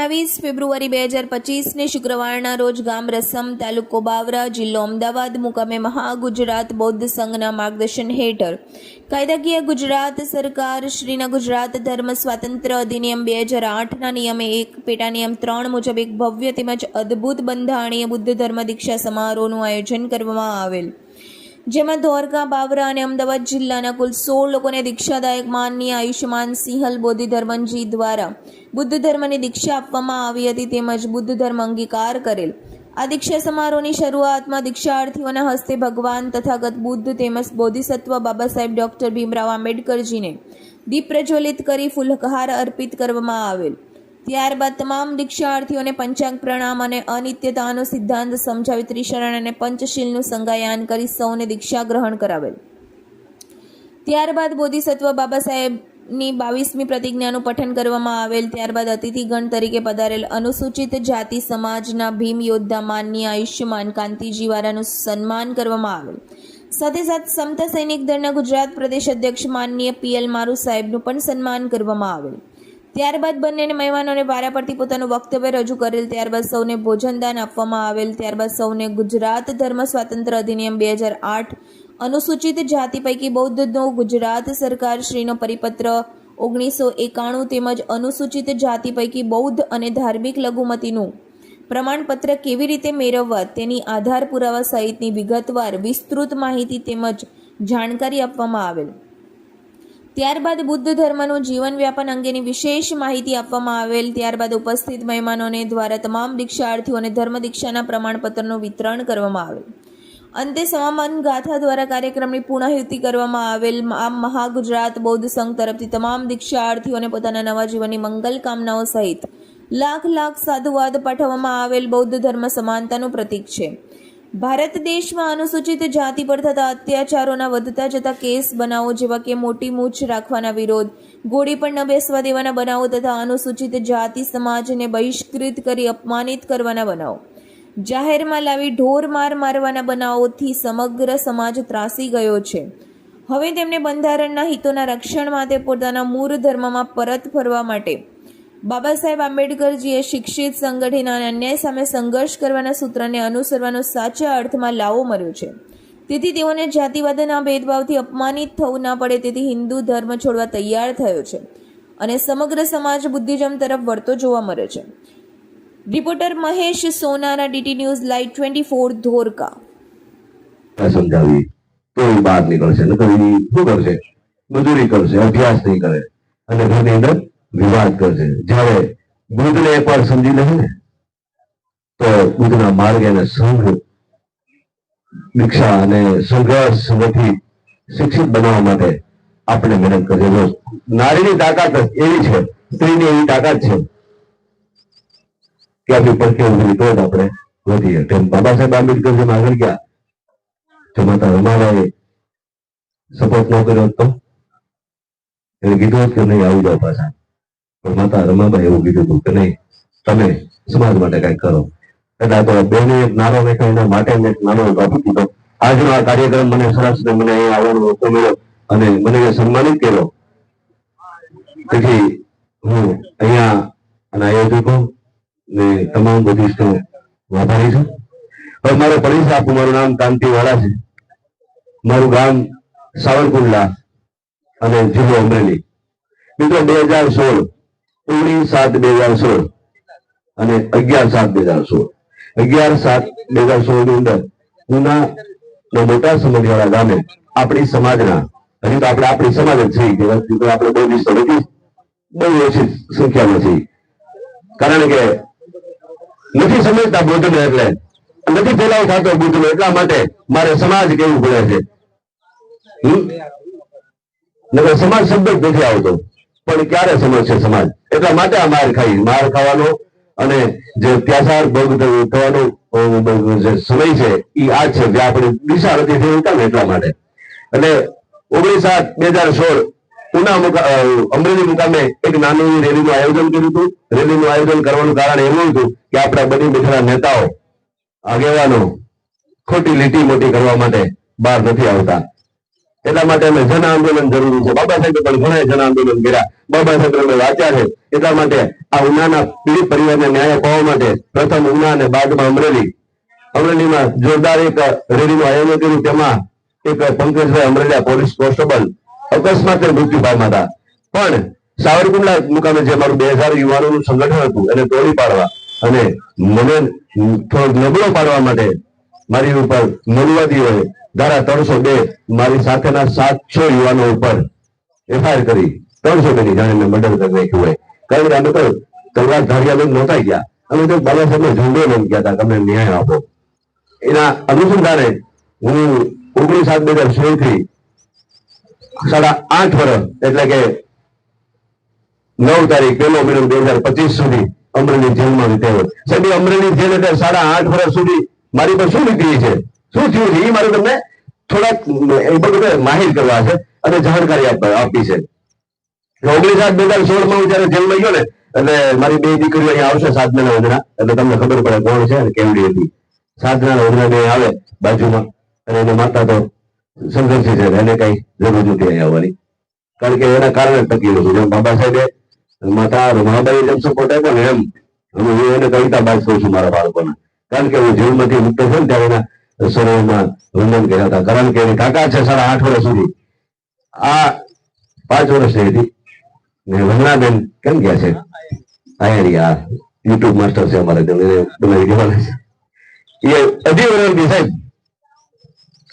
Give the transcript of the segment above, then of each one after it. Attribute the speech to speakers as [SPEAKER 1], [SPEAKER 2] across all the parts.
[SPEAKER 1] અઠ્યાવીસ ફેબ્રુઆરી બે હજાર પચીસને શુક્રવારના રોજ ગામ રસમ તાલુકો બાવરા જિલ્લો અમદાવાદ મુકામે મહાગુજરાત બૌદ્ધ સંઘના માર્ગદર્શન હેઠળ કાયદાકીય ગુજરાત સરકાર શ્રીના ગુજરાત ધર્મ સ્વાતંત્ર્ય અધિનિયમ બે હજાર આઠના નિયમે એક પેટા નિયમ ત્રણ મુજબ એક ભવ્ય તેમજ અદ્ભુત બંધારણીય બુદ્ધ ધર્મ દીક્ષા સમારોહનું આયોજન કરવામાં આવેલ. જેમાં ધોરકા બાવરા અને અમદાવાદ જિલ્લાના કુલ સોળ લોકોને દીક્ષાદાયક માનની આયુષ્યમાન સિંહલ બોધિ ધર્મનજી દ્વારા બુદ્ધ ધર્મની દીક્ષા આપવામાં આવી હતી તેમજ બુદ્ધ ધર્મ અંગીકાર કરેલ. આ દીક્ષા સમારોહની શરૂઆતમાં દીક્ષાર્થીઓના હસ્તે ભગવાન તથાગત બુદ્ધ તેમજ બોધિસત્વ બાબા સાહેબ ડૉક્ટર ભીમરાવ આંબેડકરજીને દીપ પ્રજ્વલિત કરી ફૂલહાર અર્પિત કરવામાં આવેલ. ત્યારબાદ તમામ દીક્ષાર્થીઓને પંચાંગ પ્રણામ અને અનિત્યતાનો સિદ્ધાંત સમજાવી ત્રિશરણ અને પંચશીલનું સંગાયાન કરી સૌને દીક્ષા ગ્રહણ કરાવેલ. ત્યારબાદ બોધિસત્વ બાબા સાહેબની બાવીસમી પ્રતિજ્ઞાનું પઠન કરવામાં આવેલ. ત્યારબાદ અતિથિગણ તરીકે પધારેલ અનુસૂચિત જાતિ સમાજના ભીમ યોદ્ધા માનનીય આયુષ્યમાન કાંતિજી વાળાનું સન્માન કરવામાં આવેલ. સાથે સાથે સમતા સૈનિક દળના ગુજરાત પ્રદેશ અધ્યક્ષ માનનીય પીએલ મારુ સાહેબનું પણ સન્માન કરવામાં આવેલ. ત્યારબાદ બંનેને મહેમાનોને વારા પરથી પોતાનું વક્તવ્ય રજૂ કરેલ. ત્યારબાદ સૌને ભોજનદાન આપવામાં આવેલ. ત્યારબાદ સૌને ગુજરાત ધર્મ સ્વાતંત્ર્ય અધિનિયમ બે હજાર આઠ અનુસૂચિત જાતિ પૈકી બૌદ્ધનો ગુજરાત સરકાર શ્રીનો પરિપત્ર ઓગણીસો એકાણું તેમજ અનુસૂચિત જાતિ પૈકી બૌદ્ધ અને ધાર્મિક લઘુમતીનું પ્રમાણપત્ર કેવી રીતે મેળવવા તેની આધાર પુરાવા સહિતની વિગતવાર વિસ્તૃત માહિતી તેમજ જાણકારી આપવામાં આવેલ. ત્યારબાદ બુદ્ધ ધર્મનું જીવન વ્યાપન અંગેની વિશેષ માહિતી આપવામાં આવેલ. ત્યારબાદ ઉપસ્થિત મહેમાનોને દ્વારા તમામ દીક્ષાર્થીઓને ધર્મ દીક્ષાના પ્રમાણપત્રનું વિતરણ કરવામાં આવેલ. અંતે સમામન ગાથા દ્વારા કાર્યક્રમની પૂર્ણાહુતિ કરવામાં આવેલ. આમ મહાગુજરાત બૌદ્ધ સંઘ તરફથી તમામ દીક્ષાર્થીઓને પોતાના નવા જીવનની મંગલ કામનાઓ સહિત લાખ લાખ સાધુવાદ પાઠવવામાં આવેલ બૌદ્ધ ધર્મ સમાનતાનું પ્રતીક છે. ભારત દેશમાં અનુસૂચિત જાતિ પર થતા અત્યાચારોના વધતા જતા કેસ બનાવો જેવા કે મોટી મૂછ રાખવાના વિરોધ, ગોળી પર ન બેસવા દેવાના બનાવો તથા અનુસૂચિત જાતિ સમાજને બહિષ્કૃત કરી અપમાનિત કરવાના બનાવો. જાહેરમાં લાવી ઢોર માર મારવાના બનાવોથી સમગ્ર સમાજ ત્રાસી ગયો છે. હવે તેમને બંધારણના હિતોના રક્ષણ માટે પોતાના મૂળ ધર્મમાં પરત ફરવા માટે બાબા સાહેબ આંબેડકરજીએ શિક્ષિત સંગઠિત અને અન્યાય સામે સંઘર્ષ કરવાના સૂત્રને અનુસરવાનો સાચા અર્થમાં લાવો મળ્યો છે. તેથી તેઓને જાતિવાદના ભેદભાવથી અપમાનિત થવું ના પડે તેથી હિન્દુ ધર્મ છોડવા તૈયાર થયો છે અને સમગ્ર સમાજ બુદ્ધિજમ તરફ વળતો જોવા મળે છે. Reporter Mahesh Sonara, DT news live twenty four, Dhorka.
[SPEAKER 2] સમજાવી તો બહાર નીકળશે, નકર શું કરશે? મજૂરી કરશે, અભ્યાસ નહીં કરે. અને ઘરની અંદર વિવાદ કરશે. જ્યારે બુદ્ધને એકવાર સમજી લે ને, તો બુદ્ધના માર્ગ અને સંઘ દીક્ષા અને સંઘર્ષ સંગઠિત શિક્ષિત બનાવવા માટે આપણે મહેનત કરીએ જો નારીની તાકાત એવી છે, સ્ત્રીની એવી તાકાત છે, કે આપણી પડખે ઊભી તો જ આપણે વધીએ. તેમ બાબા સાહેબ આંબેડકર જેમ આગળ ગયા જો માતા રમાબાઈએ સપોર્ટ ન કર્યો તો? એને કીધું કે નહીં, આવી જાઓ પાછા. માતા રમાબાઈ એવું કીધું હતું કે નહીં, તમે સમાજ માટે કઈ કરો. એટલે આ તો બેને એક નાનો મેં એના માટે મેં એક નાનો ટોપિક કીધો આજનો આ કાર્યક્રમ મને સરસ ને મને અહીંયા આવવાનો મોકો મળ્યો અને મને સન્માનિત કર્યો. તેથી હું અહીંયા અને આયોજકો ને તમામ બુદ્ધિસ્ટો આભારી છું. હવે મારો પરિચય આપું મારું નામ કાંતિવાળા છે. મારું ગામ સાવરકુંડલા અને જિલ્લો અમરેલી. મિત્રો, બે હજાર સોળ ઓગણીસ સાત બે હજાર સોળ અને અગિયાર સાત બે હજાર સોળ. અગિયાર સાત બે હજાર સોળની અંદર ઉના મોટા સમજવાળા ગામે આપણી સમાજના, હજી તો આપણે આપણી સમાજ જ છીએ કે આપણે બહુ દિવસો નથી બહુ ઓછી સંખ્યામાં છીએ. કારણ કે નથી સમજતા બુદ્ધને એટલે, નથી ફેલાવ થતો બુદ્ધનો એટલા માટે મારે સમાજ કેવું પડે છે? નકર સમાજ શબ્દ જ નથી આવતો. પણ ક્યારે સમજશે સમાજ? એટલા માટે આ માર ખાઈ. માર ખાવાનો અને જે અત્યાચાર ભોગ થવાનો જે સમય છે એ આ છે જે આપણે દિશા નથી થઈ ને એટલા માટે. એટલે ઓગણીસ સાત બે હજાર સોળ ઉના અમરેલી મુકામે એક નાનું રેલીનું આયોજન કર્યું હતું. રેલીનું આયોજન કરવાનું કારણ એવું હતું કે આપણા બની બેઠેલા નેતાઓ, આગેવાનો ખોટી લીટી મોટી કરવા માટે બહાર નથી આવતા. એટલા માટે અમે જન આંદોલન જરૂરી છે. બાબા સાહેબે પણ ઘણા જન આંદોલન કર્યા. વાંચ્યા છે. એટલા માટે આ ઉનાના પીડિત પરિવારને ન્યાય અપાવવા માટે પ્રથમ ઉના અને બાદમાં અમરેલી. અમરેલીમાં જોરદાર એક રેલીનું આયોજન કર્યું. તેમાં એક પંકજભાઈ અમરેલિયા પોલીસ કોન્સ્ટેબલ અકસ્માતે મૃત્યુ પામ્યા હતા. પણ સાવરકુંડલા મુકામે જે મારું બે હજાર યુવાનોનું સંગઠન હતું, એને તોડી પાડવા અને મને થોડો નબળો પાડવા માટે મારી ઉપર મનુવાદીઓએ ધારા ત્રણસો બે મારી સાથેના સાતસો યુવાનો ઉપર એફઆઈઆર કરી. ત્રણસો બેની જાણે મર્ડર કરી નાખ્યું હોય. કારણ કે અમે તો તલવાર ધારિયા લઈને નહોતા ગયા. અમે તો બાબા સાહેબનો ઝંડો લઈને ગયા હતા કે ન્યાય આપો. એના અનુસંધાને હું ઓગણીસ સાત બે હજાર સોળથી સાડા આઠ વર્ષ, એટલે કે નવ તારીખ, પહેલો મહિનો બે હજાર પચીસ સુધી અમરેલી જેલમાં વિતાવ્યો સાહેબ અમરેલી જેલ એટલે સાડા આઠ વર્ષ સુધી મારી પર શું નીકળી છે? શું થયું છે? એ મારે તમને થોડાક, એ બધું માહિર કરવા છે અને જાણકારી આપવા આપી છે. ઓગણીસ સાત બે હજાર સોળમાં હું જયારે જેલમાં ગયો ને, એટલે મારી બે દીકરીઓ અહીંયા આવશે સાધના વંદના એટલે તમને ખબર પડે કોણ છે અને કેવડી હતી સાધના વંદના બે આવે બાજુમાં, અને એના માતા તો સંઘર્ષી છે, એને કઈ જરૂર નથી અહીંયા આવવાની. કારણ કે એના કારણે ટકી રહ્યું જેમ બાબા સાહેબે માતા રમાબાઈ જેમ સપોર્ટ આપ્યો ને એમ હું એને કવિતા બાદ કહું છું મારા બાળકોને. કારણ કે હું જેલમાંથી મુક્ત થયો ને ત્યારે એના સરોવરમાં વંદન કર્યા હતા. કારણ કે એની કાકા છે સાડા આઠ વર્ષ સુધી. આ પાંચ વર્ષની હતી. ને કેમ ગયા છે? આયરી આ યુટ્યુબ માસ્ટર છે અમારે બનાવી દેવાના છે. એ અઢી વર્ષની સાહેબ.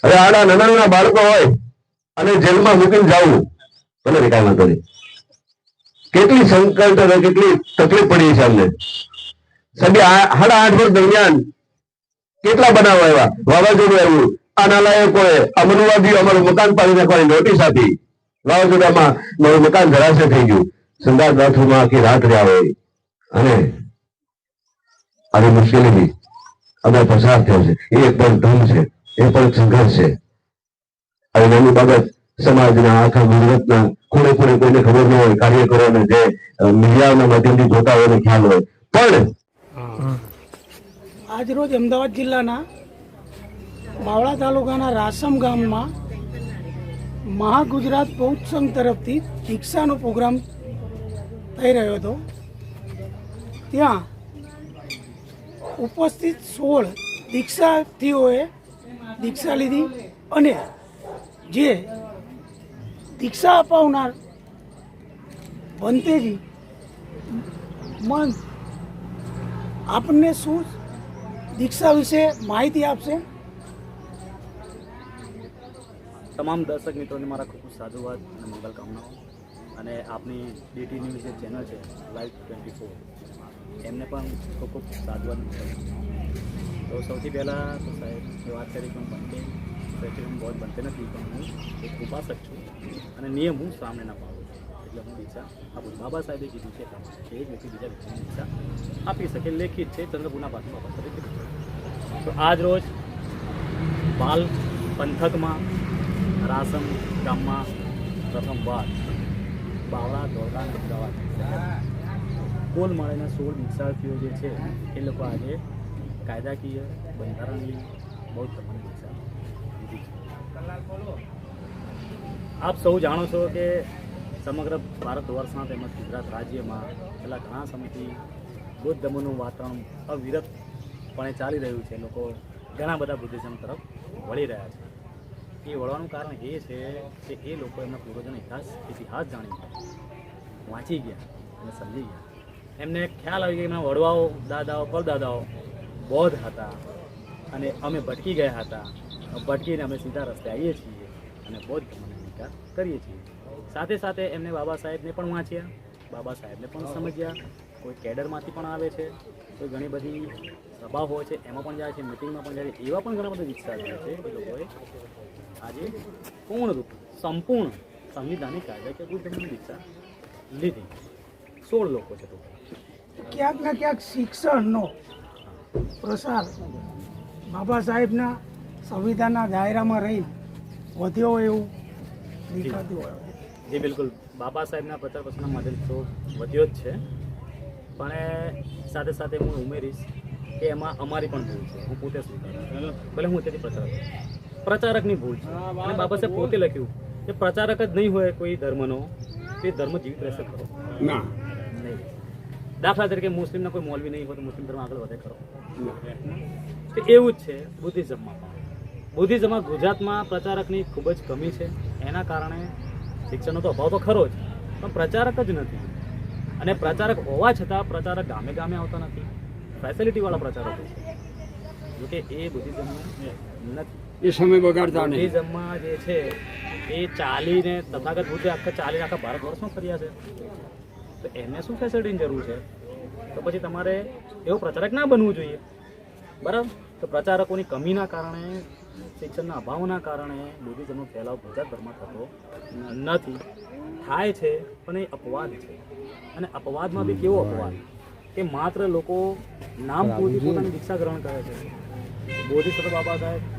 [SPEAKER 2] હવે આડા નાના નાના બાળકો હોય, અને જેલમાં મૂકીને જવું, ભલે કઈ વાંધો નહીં. કેટલી સંકલ્પ અને કેટલી તકલીફ પડી છે અમને. સાહેબ સાડા આઠ વર્ષ દરમિયાન કેટલા બનાવો આવ્યા? વાવાઝોડું આવ્યું. આ નાલાયકોએ અમનવાદીઓ અમારું મકાન પાડી નાખવાની નોટિસ આપી. વાવાઝોડામાં મારું મકાન ધરાશે થઈ ગયું. સંદાસ બાથરૂમમાં આખી રાત રહ્યા હોય. અને આવી મુશ્કેલીથી અમે પસાર થયો છે. એ પણ ધમ છે. એ પણ સંઘર્ષ છે. આવી નાની બાબત સમાજના આખા ગુજરાતના ખૂણે ખૂણે કોઈને ખબર ન હોય, કાર્યકરોને જે મીડિયાના માધ્યમથી જોતા હોય ખ્યાલ હોય. પણ
[SPEAKER 3] આજ રોજ અમદાવાદ જિલ્લાના બાવળા તાલુકાના રાસમ ગામમાં મહાગુજરાત બૌદ્ધ સંઘ તરફથી દીક્ષાનો પ્રોગ્રામ થઈ રહ્યો હતો. ત્યાં ઉપસ્થિત સોળ દીક્ષાર્થીઓએ દીક્ષા લીધી અને જે દીક્ષા અપાવનાર ભંતેજી મન આપને શું દીક્ષા વિશે માહિતી આપશે?
[SPEAKER 4] તમામ દર્શક મિત્રોને મારા ખૂબ ખૂબ સાધુવાદ અને મંગલ કામનાઓ. અને આપની ડીટી ન્યૂઝ જે ચેનલ છે, લાઈવ ટ્વેન્ટી ફોર, એમને પણ ખૂબ ખૂબ સાધુવાદ. તો સૌથી પહેલાં તો સાહેબ વાત કરી પણ બનતે વૈસે બહુ બનતે નથી, પણ હું એક ઉપાસક છું અને નિયમ હું સામે ના પાડું એટલે હું દીક્ષા આપું બાબા સાહેબે કીધું છે કે એક વ્યક્તિ બીજા વ્યક્તિને દીક્ષા આપી શકે, લેખિત છે, ચંદ્રપુરના પાઠમાં બાબા સાહેબે તો આજ રોજ બાલ પંથકમાં રાસમ ગામમાં પ્રથમ વાર બાવળા અને અમદાવાદ કુલ મળીને સોળ દીક્ષાર્થીઓ જે છે, એ લોકો આજે કાયદાકીય બંધારણની બૌદ્ધ ધર્મની દીક્ષા આપ સૌ જાણો છો કે સમગ્ર ભારત વર્ષમાં તેમજ ગુજરાત રાજ્યમાં છેલ્લા ઘણા સમયથી બૌદ્ધ ધર્મનું વાતાવરણ અવિરતપણે ચાલી રહ્યું છે. લોકો ઘણા બધા બુદ્ધિઝમ તરફ વળી રહ્યા છે. એ વળવાનું કારણ એ છે કે એ લોકો એમના પૂર્વજોનો ઇતિહાસ ઇતિહાસ જાણી વાંચી ગયા અને સમજી ગયા. એમને ખ્યાલ આવી ગયો એમના વડવાઓ, દાદાઓ, પરદાદાઓ બૌદ્ધ હતા અને અમે ભટકી ગયા હતા. ભટકીને અમે સીધા રસ્તે આવીએ છીએ અને બૌદ્ધ ધર્મનો અંગીકાર કરીએ છીએ. સાથે સાથે એમને બાબા સાહેબને પણ વાંચ્યા, બાબા સાહેબને પણ સમજ્યા. કોઈ કેડરમાંથી પણ આવે છે, કોઈ ઘણી બધી સભા હોય છે, એમાં પણ જાય છે, મિટિંગમાં પણ જાય છે, એવા પણ ઘણા બધા વિસ્તાર છે એ લોકોએ આજે પૂર્ણરૂપ સંપૂર્ણ સંવિધાનિક કાયદાકીય કે દીક્ષા લીધી. સોળ લોકો છે
[SPEAKER 3] ક્યાંક ને ક્યાંક શિક્ષણનો પ્રસાર બાબા સાહેબના સંવિધાનના દાયરામાં રહી વધ્યો એવું દેખાતું હોય.
[SPEAKER 4] જી બિલકુલ. બાબા સાહેબના પચાસ વર્ષના મદદ તો વધ્યો જ છે. પણ સાથે સાથે હું ઉમેરીશ કે એમાં અમારી પણ ભૂલ છે. હું પોતે સ્વીકારું. ભલે હું તેથી પ્રચાર છું. પ્રચારકની ભૂલ છે. અને બાબા સાહેબ પોતે લખ્યું કે પ્રચારક જ નહીં હોય કોઈ ધર્મનો તે ધર્મ જીવિત રહેશે ખરો.
[SPEAKER 5] ના.
[SPEAKER 4] નહીં. દાખલા તરીકે મુસ્લિમના કોઈ મોલવી નહીં હોય તો મુસ્લિમ ધર્મ આગળ વધે ખરો. તો એવું જ છે બુદ્ધિઝમમાં પણ. બુદ્ધિઝમમાં ગુજરાતમાં પ્રચારકની ખૂબ જ કમી છે. એના કારણે શિક્ષણનો તો અભાવ તો ખરો જ પણ પ્રચારક જ નથી. અને પ્રચારક હોવા છતાં પ્રચારક ગામે ગામે આવતા નથી. ફેસિલિટીવાળા પ્રચારકો છે. જોકે એ બુદ્ધિઝમનું નથી.
[SPEAKER 5] એ સમય બગાડતા નહીં.
[SPEAKER 4] બુદ્ધિઝમમાં જે છે એ ચાલીને તથાગત બુદ્ધે આખા ચાલીને આખા ભારત વર્ષમાં ફર્યા છે. તો એને શું ફેસિલિટીની જરૂર છે? તો પછી તમારે એવો પ્રચારક ના બનવું જોઈએ. બરાબર? તો પ્રચારકોની કમીના કારણે શિક્ષણના અભાવના કારણે બુદ્ધિઝમનો ફેલાવ ગુજરાતભરમાં થતો નથી. થાય છે પણ એ અપવાદ છે. અને અપવાદમાં બી કેવો અપવાદ? કે માત્ર લોકો નામ પૂરતી પોતાની દીક્ષા ગ્રહણ કરે છે. બોધિસત્વ બાબા સાહેબ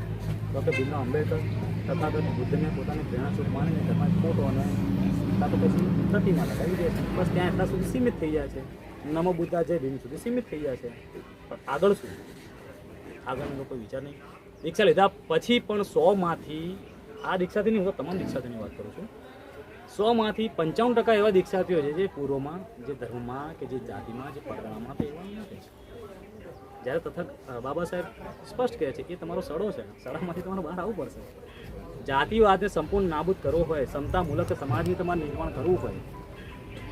[SPEAKER 4] ડૉક્ટર ભીમરાવ આંબેડકર તથાગત બુદ્ધને પોતાની પ્રેરણા સ્વરૂપ માનીને ઘરમાં ફોટો અને કાં તો પછી પ્રતિમા લગાવી દે છે. બસ ત્યાં એટલા સુધી સીમિત થઈ જાય છે. નમો બુદ્ધા જય ભીમ સુધી સીમિત થઈ જાય છે. પણ આગળ શું? આગળનો લોકો વિચાર નહીં. દીક્ષા લીધા પછી પણ સોમાંથી, આ દીક્ષાથી નહીં, હું તમામ દીક્ષાથીની વાત કરું છું. સોમાંથી પંચાવન ટકા એવા દીક્ષાર્થીઓ છે જે પૂર્વમાં, જે ધર્મમાં કે જે જાતિમાં, જે પરગણામાં તે એવા નથી જ્યારે તથા બાબા સાહેબ સ્પષ્ટ કહે છે કે તમારો સડો છે, સડામાંથી તમારે બહાર આવવું પડશે. જાતિવાદને સંપૂર્ણ નાબૂદ કરવો હોય, સમતામૂલક સમાજની તમારે નિર્માણ કરવું હોય,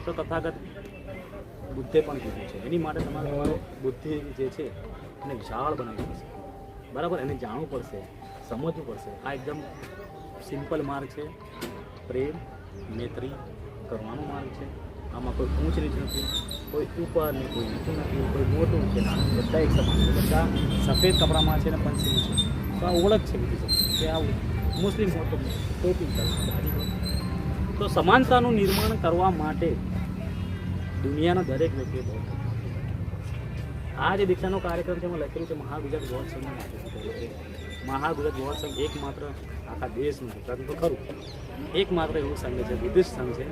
[SPEAKER 4] તો તથાગત બુદ્ધે પણ કીધું છે. એની માટે તમારો બુદ્ધિ જે છે, એને વિશાળ બનાવવી પડશે. બરાબર? એને જાણવું પડશે, સમજવું પડશે. આ એકદમ સિમ્પલ માર્ગ છે. પ્રેમ, મૈત્રી કરવાનો માર્ગ છે. આમાં કોઈ ઊંચ નીચ નથી, કોઈ ઉપર ને કોઈ નીચું નથી, કોઈ મોટું નાનું. બધા એક સમાન છે, બધા સફેદ કપડામાં છે ને પંચમી છે. તો આ ઓળખ છે બીજી કે આ મુસ્લિમ હોય તો ટોપી. તો સમાનતાનું નિર્માણ કરવા માટે દુનિયાના દરેક વ્યક્તિએ બહુ આ જે દીક્ષાનો કાર્યક્રમ છે, એમાં લખેલું છે મહાગુજરાત ગોળ સંઘ મહાગુજરાત ગુજરાત સંઘ એકમાત્ર આખા દેશનું ગુજરાતનું તો ખરું, એકમાત્ર એવું સંઘ છે, બુદ્ધિસ્ટ સંઘ છે,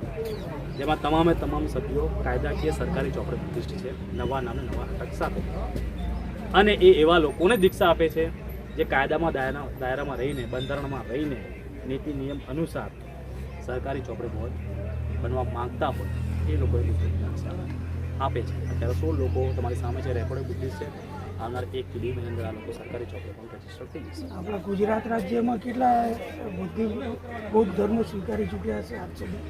[SPEAKER 4] જેમાં તમામે તમામ સભ્યો કાયદાકીય સરકારી ચોપડે બુદ્ધિસ્ટ છે, નવા નામે નવા અટક સાથે અને એ એવા લોકોને દીક્ષા આપે છે, જે કાયદામાં દાયરા, દાયરામાં રહીને, બંધારણમાં રહીને, નીતિ નિયમ અનુસાર સરકારી ચોપડે બોર્ડ બનવા માંગતા હોય, એ લોકોએ દીક્ષા આપે છે. અત્યારે સોળ લોકો તમારી સામે છે, રેકોર્ડ બુદ્ધિસ્ટ છે. આવનાર એક બે મહિના લોકો સરકારી ચોપડે પણ રજિસ્ટર થઈ જશે.
[SPEAKER 3] આપણા ગુજરાત રાજ્યમાં કેટલા બુદ્ધિ બૌદ્ધ ધર્મ સ્વીકારી ચૂક્યા છે આજ સુધી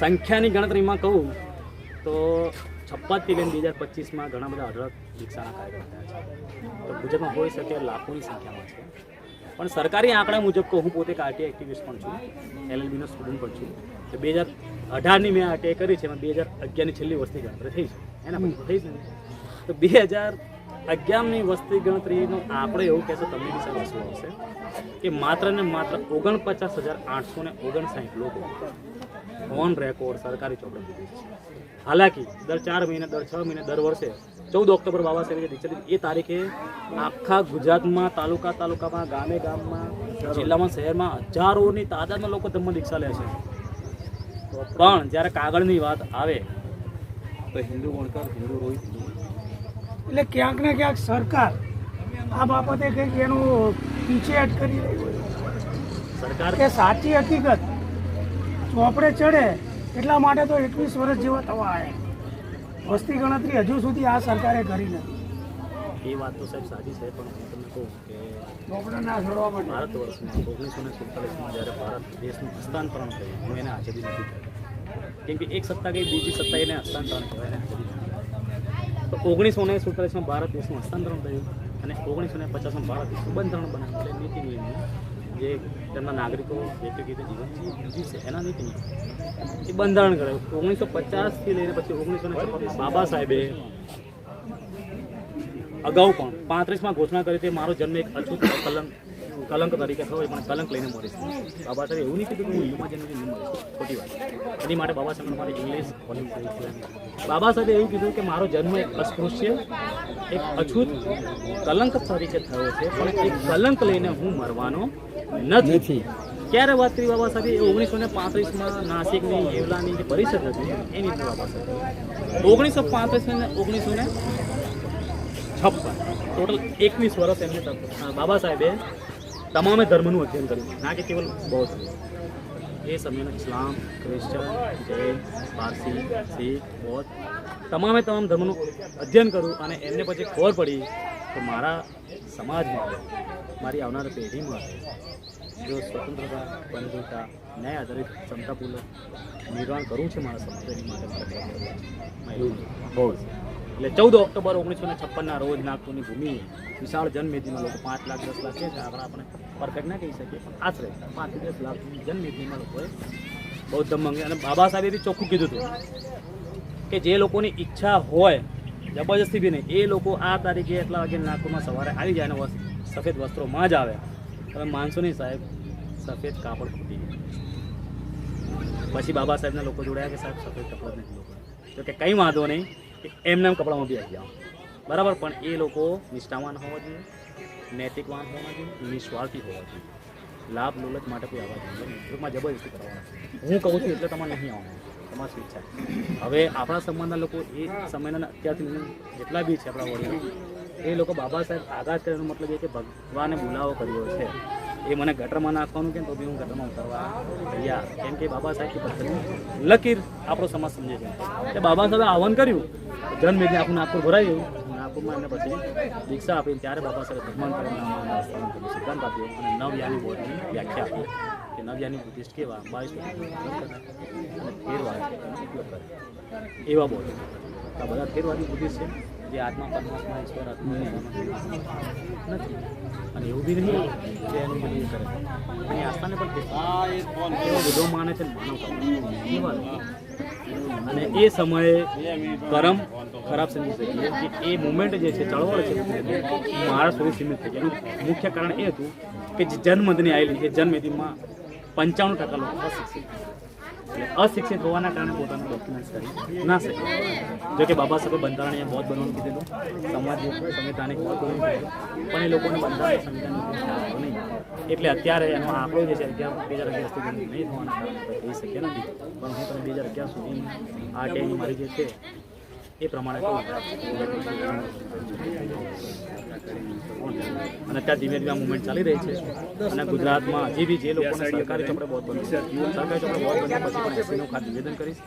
[SPEAKER 4] સંખ્યાની ગણતરીમાં કહું તો છપ્પનથી લઈને બે હજાર પચીસમાં ઘણા બધા અઢળક દીક્ષાના કાર્યક્રમ થયા છે. તો ગુજરાતમાં હોઈ શકે લાખોની સંખ્યામાં છે. પણ સરકારી આંકડા મુજબ કહું હું પોતે એક આરટીઆઈ એક્ટિવિસ્ટ પણ છું એલએલબીનો સ્ટુડન્ટ પણ છું. તો બે હજાર અઢારની મેં આરટીઆઈ કરી છે એમાં બે હજાર અગિયારની છેલ્લી વર્ષથી ગણતરી થઈ છે. એના પછી થઈ નથી. તો બે હજાર અગિયારની વસ્તી ગણતરીનો આપણે એવું કહેશે, તમને વિશે શું આવશે, કે માત્ર ને માત્ર ઓગણપચાસ હજાર આઠસો ને ઓગણસાઠ લોકો ઓન રેકોર્ડ સરકારી ચોપડે દીધી છે. હાલાકી, દર ચાર મહિને, દર છ મહિને, દર વર્ષે ચૌદ ઓક્ટોબર બાબા સાહેબે દીક્ષા એ તારીખે આખા ગુજરાતમાં, તાલુકા તાલુકામાં, ગામે ગામમાં, જિલ્લામાં, શહેરમાં હજારોની તાદાદમાં લોકો ધમ્મ દીક્ષા લે છે. પણ જ્યારે કાગળની વાત આવે, તો હિન્દુ વણકર હિન્દુ રોહિત
[SPEAKER 3] એટલે ક્યાંક ને ક્યાંક સરકાર આ બાબતે કંઈક એનું પીછેહટ કરી રહી હોય.
[SPEAKER 4] સરકાર?
[SPEAKER 3] કે સાચી હકીકત. ચોપડે ચડે એટલા માટે તો એકવીસ વર્ષ જેવા થવા આવ્યા વસ્તી ગણતરી હજુ સુધી આ સરકારે કરી નથી.
[SPEAKER 4] એ વાત તો સાહેબ સાચી છે પણ હું તમને કહું કે
[SPEAKER 3] ચોપડે ના છોડવા માટે.
[SPEAKER 4] ભારત વર્ષમાં ઓગણીસો ને સુડતાલીસમાં જ્યારે ભારત દેશનું હસ્તાંતરણ થયું હું એને આજે નથી કેમ કે એક સત્તા ગઈ બીજી સત્તા એને હસ્તાંતરણ કહેવાય એને તો ઓગણીસો ને સુડતાલીસમાં ભારત દેશનું હસ્તાંતરણ થયું અને ઓગણીસો ને પચાસમાં ભારત દેશનું બંધારણ બનાવ્યું એટલે નીતિ નિયમો જે તેમના નાગરિકો વ્યક્તિગત રીતે જીવન જીવશે એના નીતિ નિયમ. એ બંધારણ કરાયું ઓગણીસો પચાસથી લઈને પછી ઓગણીસો ને છપ્પનમાં બાબા સાહેબે અગાઉ પણ પાંત્રીસમાં ઘોષણા કરી તે મારો જન્મ એક અછૂત કલંક કલંક તરીકે થયો પણ કલંક લઈને મરીશ બાબા સાહેબ એવું નહીં કીધું કે હું નહીં મરીશ. ખોટી વાત. એની માટે બાબા સાહેબ મારે ઇંગ્લિશ બાબા સાહેબે એવું કીધું કે મારો જન્મ એક અસ્પૃશ્ય એક અછૂત કલંક તરીકે થયો છે પણ એક કલંક લઈને હું મરવાનો નથી. ક્યારે વાત કરી બાબા એ ઓગણીસો ને પાંત્રીસમાં નાસિકની યેવલાની જે પરિષદ હતી એની અંદર બાબા સાહેબ. ઓગણીસો પાંત્રીસ ને ઓગણીસો ને છપ્પન. ટોટલ એકવીસ વર્ષ એમને બાબા સાહેબે તમામે ધર્મનું અધ્યયન કર્યું. ના કે કેવલ બૌદ્ધ એ સમયનો ઇસ્લામ ક્રિશ્ચન જૈન પારસી શીખ બૌદ્ધ તમામે તમામ ધર્મનું અધ્યયન કરું અને એમને પછી ખબર પડી કે મારા સમાજમાં મારી આવનાર પેઢીમાં જો સ્વતંત્રતા બંધુતા ન્યાય આધારિત ક્ષમતાપૂર્વક નિર્માણ કરવું છે મારા સમાજ માટે મારે બહુ. એટલે ચૌદ ઓક્ટોબર ઓગણીસો ને છપ્પનના રોજ નાગપુરની ભૂમિએ વિશાળ જનમેદનીમાં લોકો પાંચ લાખ દસ લાખ છે. આપણે આપણે પરફેક્ટ ના કહી શકીએ, પણ આશરે પાંચથી દસ લાખ જનમેદનીમાં લોકોએ બૌદ્ધ ધર્મ અંગે અને બાબા સાહેબે બી ચોખ્ખું કીધું હતું કે જે લોકોની ઈચ્છા હોય, જબરજસ્તી બી નહીં, એ લોકો આ તારીખે એટલા વાગે નાગપુરમાં સવારે આવી જાય અને વસ- સફેદ વસ્ત્રોમાં જ આવે. તમે માનશો નહીં સાહેબ? સફેદ કાપડ ખૂટી ગયા. પછી બાબા સાહેબના લોકો જોડાયા કે સાહેબ સફેદ કપડાં જ નથી લોકો તો કે કંઈ વાંધો નહીં. કે એમના કપડામાં બી આવી જાઓ બરાબર, પણ એ લોકો નિષ્ઠાવાન હોવા જોઈએ, નૈતિકવાન હોવા જોઈએ, નિસ્વાર્થી હોવા જોઈએ. લાભ લોલત માટે કોઈ આવવા જોઈએ ટૂંકમાં જબરજસ્તી કરવાના હું કહું છું એટલે તમારે નહીં આવવાનું. તમારી સ્વેચ્છા હવે આપણા સમાજના લોકો એ સમયના અત્યારથી જેટલા બી છે આપણા વડીલો, એ લોકો બાબા સાહેબ આઘાત કર્યાનો મતલબ એ કે ભગવાને બોલાવો કર્યો છે. એ મને ગટરમાં નાખવાનું કે તો બી હું ગટરમાં ઉતરવા તૈયાર. કેમ કે બાબા સાહેબ લકીર આપણો સમાજ સમજે છે. બાબા સાહેબે આહવાન કર્યું જન્મેદની આપણું નાગપુર ભરાયું નાગપુરમાં એમને પછી દીક્ષા આપી ત્યારે બાબા સાહેબ ભગવાન નામનો સ્થાન કર્યું, સિદ્ધાંત આપ્યો અને નવયાની બોર્ડની વ્યાખ્યા આપી કે નવયાની બુદ્ધિસ્ટ કેવા, બાવીસ અને થેરવાદ ઉપયોગ કરે એવા બોર્ડ આ બધા ફેરવાદી બુદ્ધિસ્ટ છે, જે આત્મા પરમાત્મા, ઈશ્વર નથી. અને એવું બી નહીં જે એનું બધું કરે. અને આસ્થાને પણ માને છે માનવ. અને એ સમયે કરમ ખરાબ સમજી શકીએ કે એ મુમેન્ટ જે છે, ચળવળ છે, મારા સુધી સીમિત થઈ એનું મુખ્ય કારણ એ હતું કે જે જન્મદની આવેલી એ જન્મદીમાં પંચાણું ટકા લોકો અશિક્ષિત અશિક્ષિત હોવાના કારણે પોતાનું ડોક્યુમેન્ટ્સ કરી ના શકે. જો કે બાબા સાહેબે બંધારણીય બહુ બનવાનું કીધેલું. સમાજ સંવિધાનિક પણ એ લોકોને બંધારણ સંવિધાન નહીં. એટલે અત્યારે એનો આંકડો જે છે અગિયાર બે હજાર અગિયાર સુધી નહીં થવાના કારણે શકીએ નથી. પણ હું તમે બે હજાર અગિયાર સુધી આ ટેની મારી જે છે, એ પ્રમાણે અને અત્યારે ધીમે ધીમે મુવમેન્ટ ચાલી રહી છે. અને ગુજરાતમાં હજી બી જે લોકોને સરકારી ચોપડે બહુ બન્યું સરકારી ચોપડે બહુ બન્યા પછી પણ એસીનું ખાસ નિવેદન કરીશ.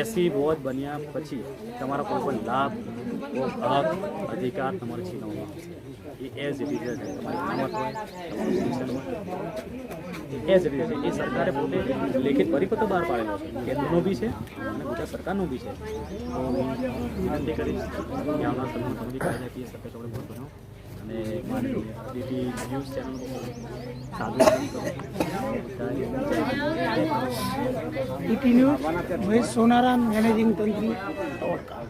[SPEAKER 4] એસી બોધ બન્યા પછી તમારો કોઈ પણ લાભ હક, અધિકાર તમારે છીનવવામાં આવશે. એ એઝ ઇટ ઇઝ તમારી કિંમત હોય, તમારું એઝ ઇટ ઇઝ એ સરકારે પોતે લેખિત પરિપત્ર બહાર પાડેલો છે. કેન્દ્રનો બી છે અને ગુજરાત સરકારનો બી છે. તો વિનંતી કરીશ. કે આવનાર સમયમાં તમે બી કાયદાકીય સરકાર ચોપડે બોધ બનો અને મારી ડીટી ન્યૂઝ ચેનલ સાદું
[SPEAKER 3] ET news Mahesh Sonaram managing તંત્રી તવડકા